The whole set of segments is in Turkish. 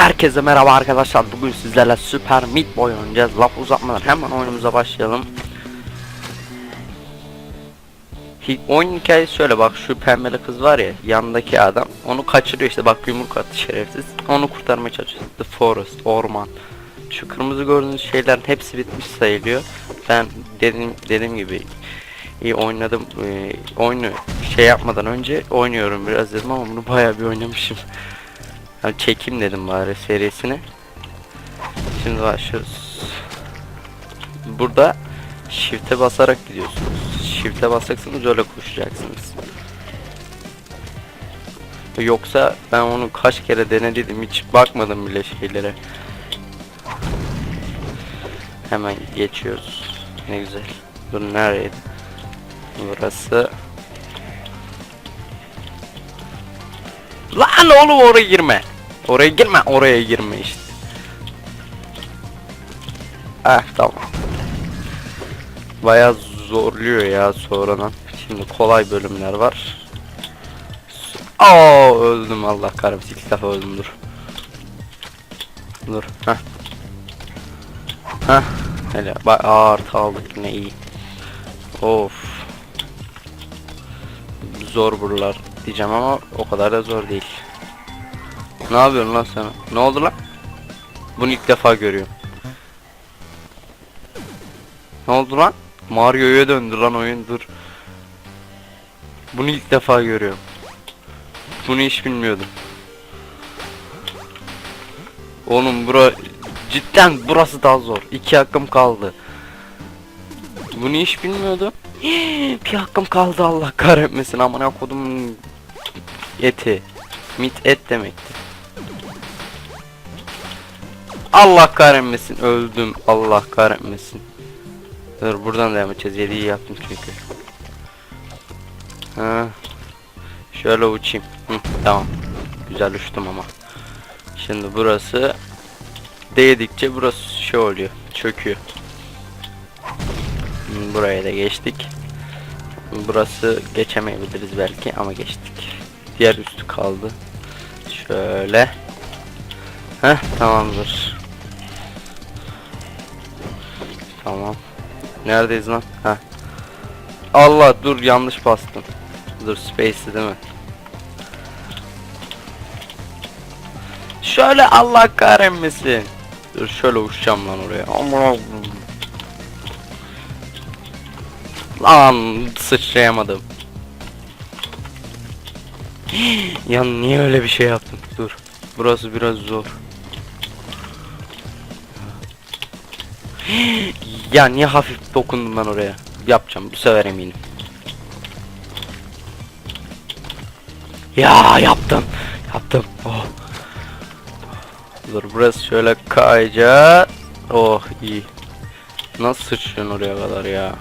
Herkese merhaba arkadaşlar. Bugün sizlerle Super Meat Boy oynayacağız. Laf uzatmadan hemen oyunumuza başlayalım. Oyun hikayesi şöyle. Bak şu pembeli kız var ya yanındaki adam. Onu kaçırıyor işte. Bak yumruk attı şerefsiz. Onu kurtarmaya çalışıyor. The Forest orman. Şu kırmızı gördüğünüz şeylerin hepsi bitmiş sayılıyor. Ben dediğim dediğim gibi iyi oynadım ee, oyunu şey yapmadan önce oynuyorum biraz dedim ama bunu bayağı bir oynamışım yani çekeyim dedim bari serisini. Şimdi başlıyoruz. Burada shift'e basarak gidiyorsunuz. Shift'e basacaksınız öyle koşacaksınız. Yoksa ben onu kaç kere denedim hiç bakmadım bile şeylere. Hemen geçiyoruz. Ne güzel. Dur nereydi burası Lan oğlum oraya girme. Oraya girme, oraya girme işte. Ah tamam. Bayağı zorluyor ya sonradan. Şimdi kolay bölümler var. Aa öldüm Allah kahretsin ilk defa öldüm dur. Dur. Heh. Heh. Hele bak artı aldık yine iyi. Of. Zor buralar diyeceğim ama o kadar da zor değil. Ne yapıyorsun lan sen? Ne oldu lan? Bunu ilk defa görüyorum. Ne oldu lan? Mario'ya döndü lan oyun dur. Bunu ilk defa görüyorum. Bunu hiç bilmiyordum. Oğlum bura cidden burası daha zor. İki hakkım kaldı. Bunu hiç bilmiyordum. bir hakkım kaldı Allah kahretmesin amına kodum eti. Mit et demekti. Allah kahretmesin öldüm Allah kahretmesin. Dur buradan devam edeceğiz. Yediği yaptım çünkü. Ha. Şöyle uçayım. Hı, tamam. Güzel uçtum ama. Şimdi burası değdikçe burası şey oluyor. Çöküyor. Buraya da geçtik. Burası geçemeyebiliriz belki ama geçtik. Diğer üstü kaldı. Şöyle. Heh tamamdır. Tamam. Neredeyiz lan? Heh. Allah dur yanlış bastım. Dur space'i değil mi? Şöyle Allah kahretmesin. Dur şöyle uçacağım lan oraya. Aman Lan sıçrayamadım. ya niye öyle bir şey yaptım? Dur. Burası biraz zor. ya niye hafif dokundum ben oraya? Yapacağım bu sefer eminim. Ya yaptım. Yaptım. Oh. Dur burası şöyle kayacak. Oh iyi. Nasıl sıçrıyorsun oraya kadar ya?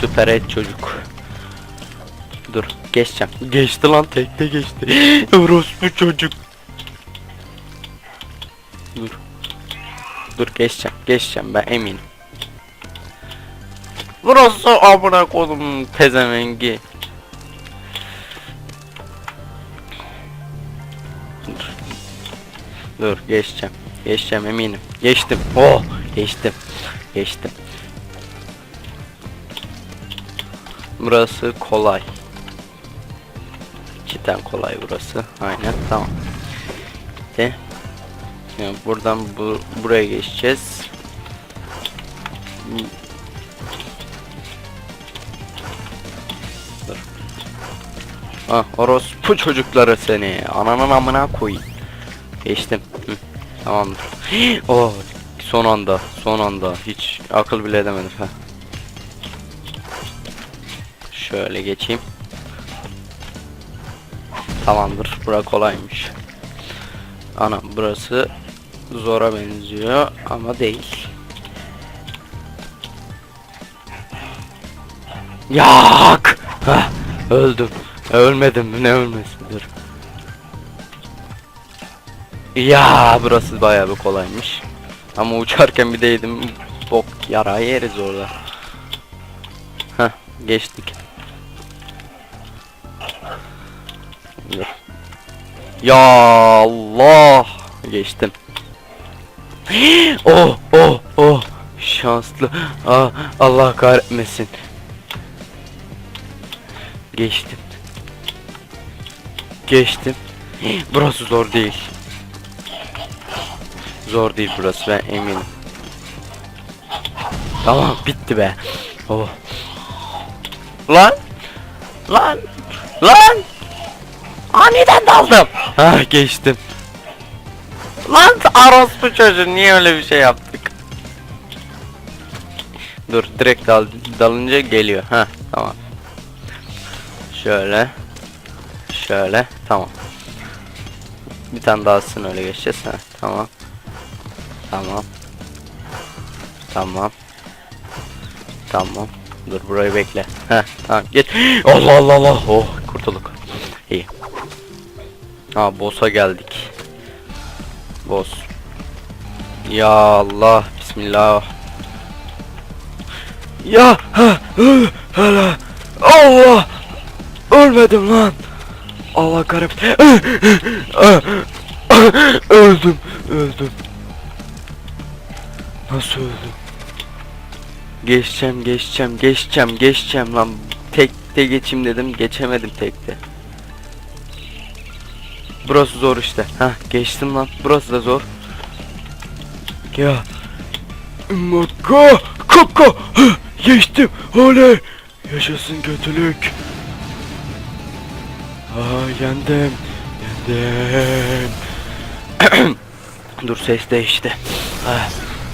Süper et çocuk. Dur geçeceğim. Geçti lan tekte geçti. Orospu çocuk. Dur. Dur geçeceğim. Geçeceğim ben eminim. Burası amına kodum pezevengi. Dur. Dur geçeceğim. Geçeceğim eminim. Geçtim. Oh geçtim. Geçtim. Burası kolay. Cidden kolay burası. Aynen tamam. De. Yani buradan bu buraya geçeceğiz. Dur. Ah orospu çocukları seni. Ananın amına koy. Geçtim. Tamamdır. oh son anda son anda hiç akıl bile edemedim ha. Şöyle geçeyim. Tamamdır. Bura kolaymış. Ana burası zora benziyor ama değil. Yak! Öldüm. Ölmedim. Ne ölmesi? Dur. Ya burası bayağı bir kolaymış. Ama uçarken bir değdim. Bok yarağı yeriz orada. Heh geçtik. Ya Allah. Geçtim. oh oh oh. Şanslı. Ah, Allah kahretmesin. Geçtim. Geçtim. Burası zor değil. Zor değil burası ben eminim. Tamam bitti be. Oh. Lan. Lan. Lan. Aniden daldım. Ha geçtim. Lan orospu çocuğu niye öyle bir şey yaptık? Dur direkt dal dalınca geliyor. Ha tamam. Şöyle. Şöyle tamam. Bir tane daha öyle geçeceğiz ha. Tamam. Tamam. Tamam. Tamam. Dur burayı bekle. Heh tamam git. Allah Allah Allah. Oh kurtulduk. İyi. Ha boss'a geldik. Boss. Ya Allah. Bismillah. Ya hala. Allah. Ölmedim lan. Allah kahretsin. öldüm. Öldüm. Nasıl öldüm? Geçeceğim, geçeceğim, geçeceğim, geçeceğim lan. Tekte geçeyim dedim, geçemedim tekte. Burası zor işte. Ha, geçtim lan. Burası da zor. Ya. Kaka. Hı, Geçtim. Oley. Yaşasın kötülük. Aa yendim. Yendim. Dur ses değişti. Ah,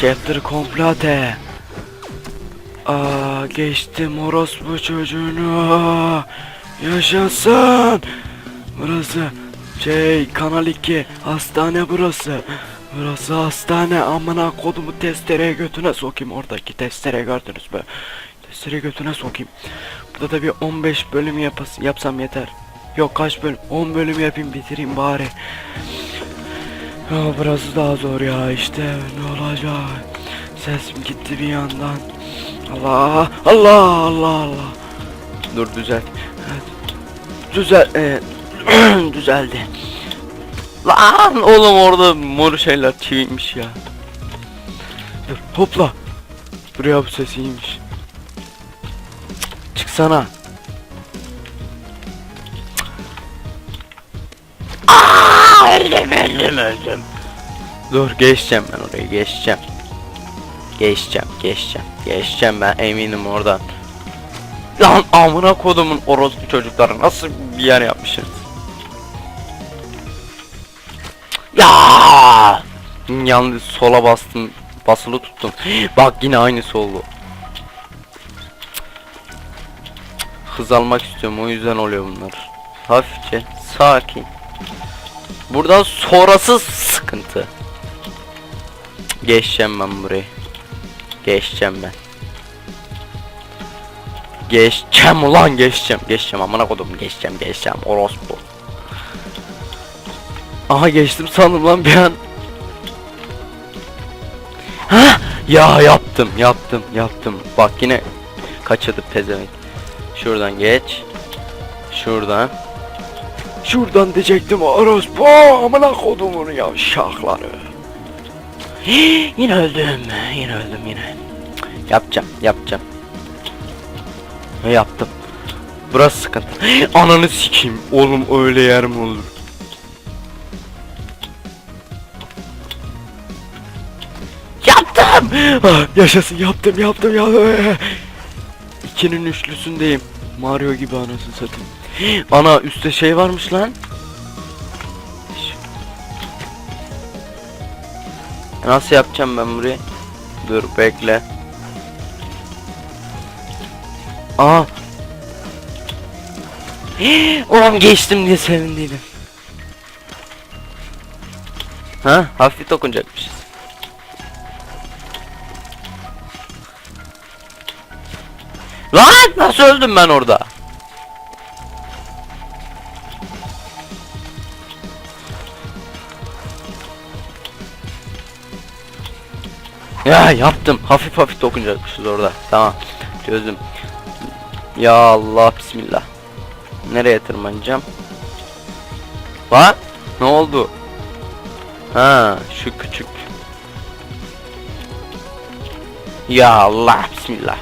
chapter complete. Aa geçtim orospu çocuğunu. Yaşasın. Burası şey Kanal 2 hastane burası. Burası hastane amına kodumu testereye götüne sokayım oradaki testere gördünüz mü? Testere götüne sokayım. Burada da bir 15 bölüm yapas yapsam yeter. Yok kaç bölüm? 10 bölüm yapayım bitireyim bari. Ya burası daha zor ya işte ne olacak? Sesim gitti bir yandan. Allah Allah Allah Allah. Dur düzelt. Evet. Düzel e, düzeldi. Lan oğlum orada mor şeyler çiviymiş ya. Dur hopla. Buraya bu ses iyiymiş. Çıksana. Aa, öldüm öldüm öldüm. Dur geçeceğim ben oraya geçeceğim. Geçeceğim geçeceğim. Geçeceğim ben eminim oradan. Lan amına kodumun orospu çocukları nasıl bir yer yapmışsınız? Ya! Yalnız sola bastım. Basılı tuttum. Bak yine aynısı oldu. Hız almak istiyorum o yüzden oluyor bunlar. Hafifçe sakin. Buradan sonrası sıkıntı. Geçeceğim ben burayı. Geçeceğim ben. Geçeceğim ulan geçeceğim. Geçeceğim amına kodum geçeceğim geçeceğim orospu. Aha geçtim sandım lan bir an. Ha ya yaptım yaptım yaptım. Bak yine kaçırdı pezevenk. Şuradan geç. Şuradan. Şuradan diyecektim orospu amına kodumun yavşakları. yine öldüm yine öldüm yine. Yapacağım yapacağım. Yaptım. Burası sıkıntı. Ananı sikeyim. Oğlum öyle yer mi olur? Ah, yaşasın yaptım yaptım ya. İkinin üçlüsündeyim. Mario gibi anasını satayım. Ana üstte şey varmış lan. Nasıl yapacağım ben burayı? Dur bekle. Aa. Ulan geçtim diye sevindiydim. Ha, hafif dokunacakmışız. Lan nasıl öldüm ben orada? Ya yaptım. Hafif hafif dokunacakmışız orada. Tamam. Çözdüm. Ya Allah bismillah. Nereye tırmanacağım? Lan Ne oldu? Ha şu küçük. Ya Allah bismillah.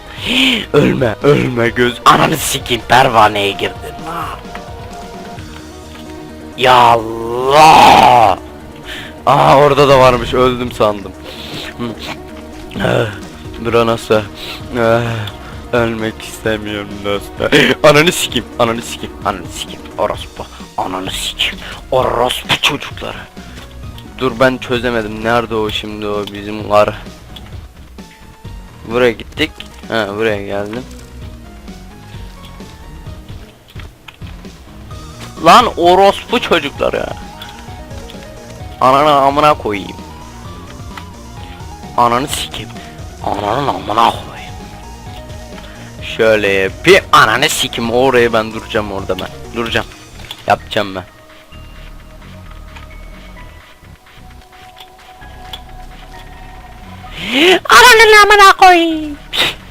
Ölme ölme göz. Ananı sikeyim pervaneye girdin. Ya Allah. Aa orada da varmış öldüm sandım. Ah, Ölmek istemiyorum dostum. Ananı sikeyim, ananı sikeyim, ananı sikeyim. Orospu, ananı sikeyim. Orospu çocukları. Dur ben çözemedim. Nerede o şimdi o bizim var? Buraya gittik. Ha buraya geldim. Lan orospu çocukları. Ananı amına koyayım. Ananı sikeyim. Ananın amına koyayım. Şöyle yapayım. Ananı sikim oraya ben duracağım orada ben. Duracağım. Yapacağım ben. Ananın amına koyayım.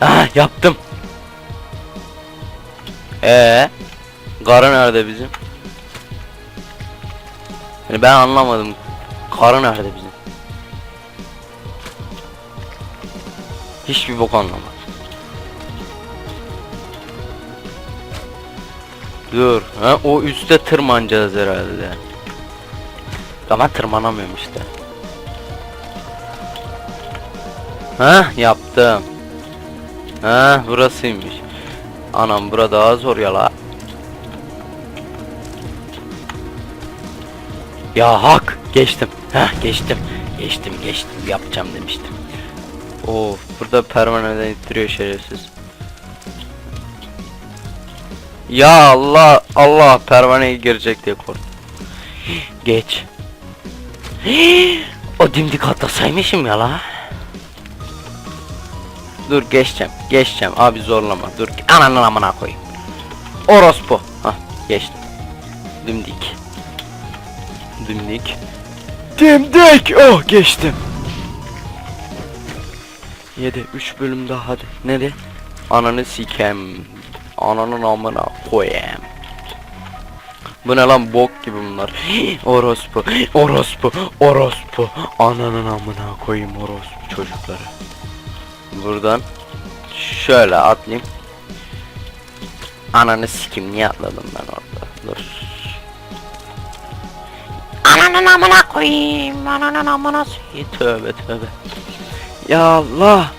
Ah yaptım. Ee, karı nerede bizim? Yani ben anlamadım. Karı nerede bizim? Hiçbir bok anlamadım. Dur. Ha, o üstte tırmanacağız herhalde. Ama tırmanamıyorum işte. Ha yaptım. Ha burasıymış. Anam bura daha zor ya la. Ya hak geçtim. Ha geçtim. Geçtim geçtim yapacağım demiştim. Of burada permaneden ittiriyor şerefsiz. Ya Allah Allah pervaneye girecek diye korktum. Geç. o dimdik atlasaymışım ya la. Dur geçeceğim. Geçeceğim. Abi zorlama. Dur. Ananın amına koyayım. Orospu. Hah geçtim. Dimdik. Dimdik. Dimdik. Oh geçtim. 7 3 bölüm daha hadi. Nereye? Ananı sikem. Ananın amına koyayım. Bu ne lan bok gibi bunlar. orospu, orospu, orospu. Ananın amına koyayım orospu çocukları. Buradan şöyle atlayayım. Ananı sikim niye atladım ben orada? Dur. Ananın amına koyayım. Ananın amına sikeyim. Tövbe tövbe. Ya Allah.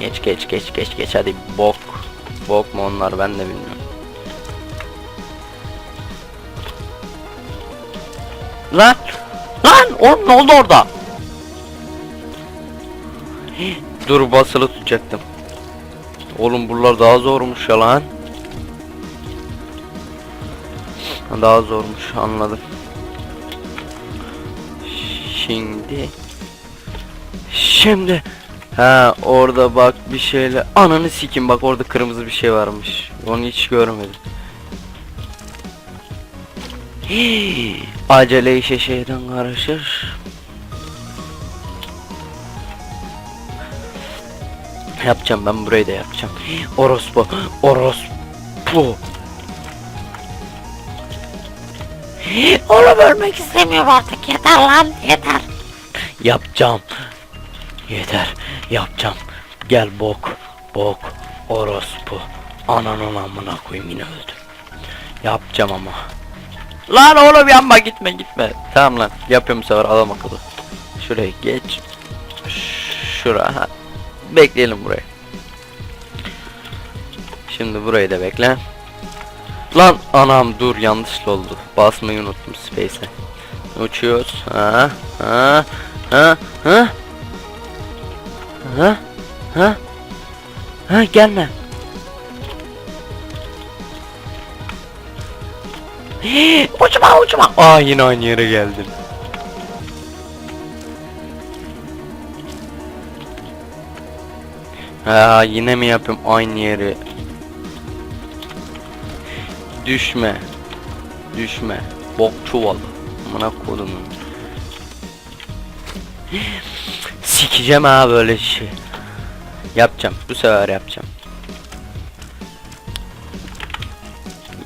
Geç geç geç geç geç hadi bok. Bok mu onlar ben de bilmiyorum. Lan! Lan! Oğlum ne oldu orada? Dur basılı tutacaktım. Oğlum buralar daha zormuş ya lan. Daha zormuş anladım. Şimdi Şimdi Ha orada bak bir şeyle ananı sikim bak orada kırmızı bir şey varmış. Onu hiç görmedim. Hii, acele işe şeyden karışır. Yapacağım ben burayı da yapacağım. Orospu, orospu. Oğlum ölmek istemiyorum artık yeter lan yeter. Yapacağım. Yeter yapacağım. Gel bok bok orospu. Ananın amına koyayım yine öldüm. Yapacağım ama. Lan oğlum yanma gitme gitme. Tamam lan yapıyorum bu sefer adam akıllı. Şuraya geç. Şura. Bekleyelim burayı. Şimdi burayı da bekle. Lan anam dur yanlış oldu. Basmayı unuttum space'e. Uçuyoruz. Ha ha ha ha. Ha? Ha? Ha gelme. uçma uçma. Aa yine aynı yere geldim. Ha yine mi yapayım aynı yeri? Düşme. Düşme. Bok çuvalı. Amına kodumun. Sikeceğim ha böyle şey. Yapacağım. Bu sefer yapacağım.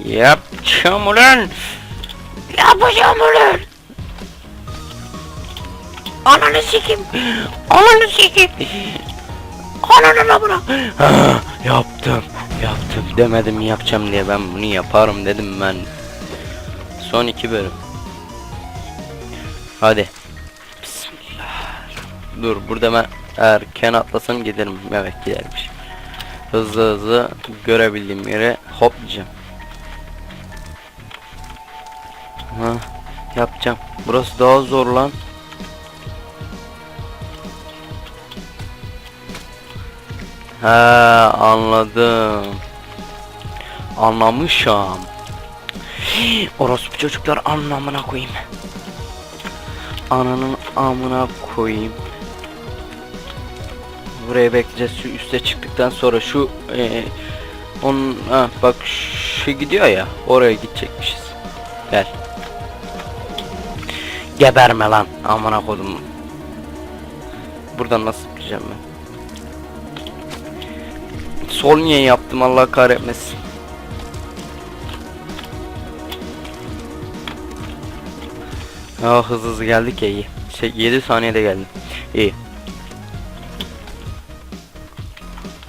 Yapacağım ulan. Yapacağım ulan. Ananı sikim. Ananı sikim. Ananı amına. Yaptım. Yaptım. Demedim yapacağım diye ben bunu yaparım dedim ben. Son iki bölüm. Hadi. Bismillah. Dur burada ben erken atlasam giderim. Evet gidermiş. Hızlı hızlı görebildiğim yere hop diyeceğim. Ha, yapacağım. Burası daha zor lan. He anladım. Anlamışım. Orospu çocuklar anlamına koyayım. Ananın amına koyayım. Buraya bekleyeceğiz. Üste çıktıktan sonra şu eee onun ha, bak şu gidiyor ya oraya gidecekmişiz. Gel. Geberme lan amına kodum. Buradan nasıl gideceğim ben? Sol niye yaptım Allah kahretmesin. Aa hızlı hızlı geldik ya iyi. Şey 7 saniyede geldim. İyi.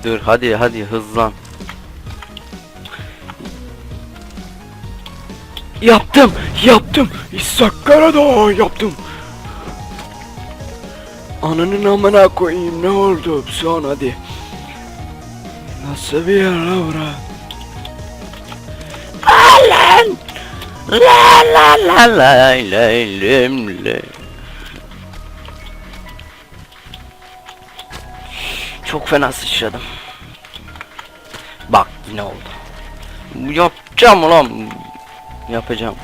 Dur hadi hadi hızlan. Yaptım, yaptım. Sakkarada yaptım. Ananın amına koyayım ne oldu son hadi. Nasıl bir yer la bura? Lan! La la la la la lim le. Çok fena sıçradım. Bak yine oldu. Yapacağım ulan. Yapacağım.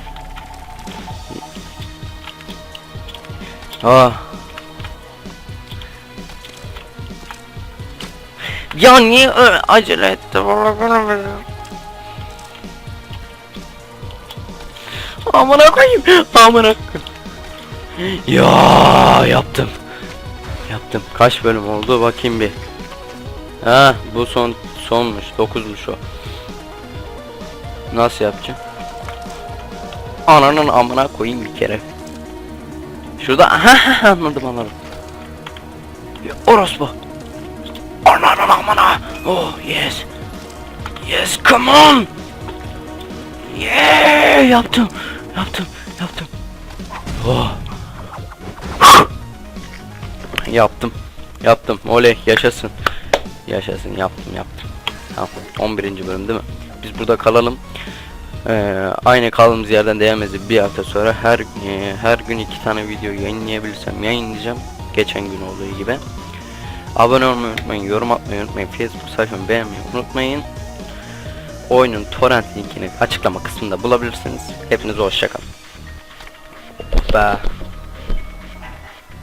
Ah. Ya niye öyle acele etti? Amına koyayım. Amına koyayım. Ya yaptım. Yaptım. Kaç bölüm oldu bakayım bir. Ha bu son sonmuş. 9'muş o. Nasıl yapacağım? Ananın amına koyayım bir kere. Şurada ha anladım anladım. Ya, Orospu. Ananın amına. Oh yes. Yes come on. Yeah yaptım. Yaptım. Yaptım. Oh. yaptım. Yaptım. Oley yaşasın. Yaşasın yaptım yaptım. Tamam. 11. bölüm değil mi? Biz burada kalalım. Ee, aynı kaldığımız yerden edeceğiz. Bir hafta sonra her e, her gün iki tane video yayınlayabilirsem yayınlayacağım. Geçen gün olduğu gibi. Abone olmayı unutmayın, yorum atmayı unutmayın, Facebook sayfamı beğenmeyi unutmayın. Oyunun torrent linkini açıklama kısmında bulabilirsiniz. Hepinize hoşçakalın. Be.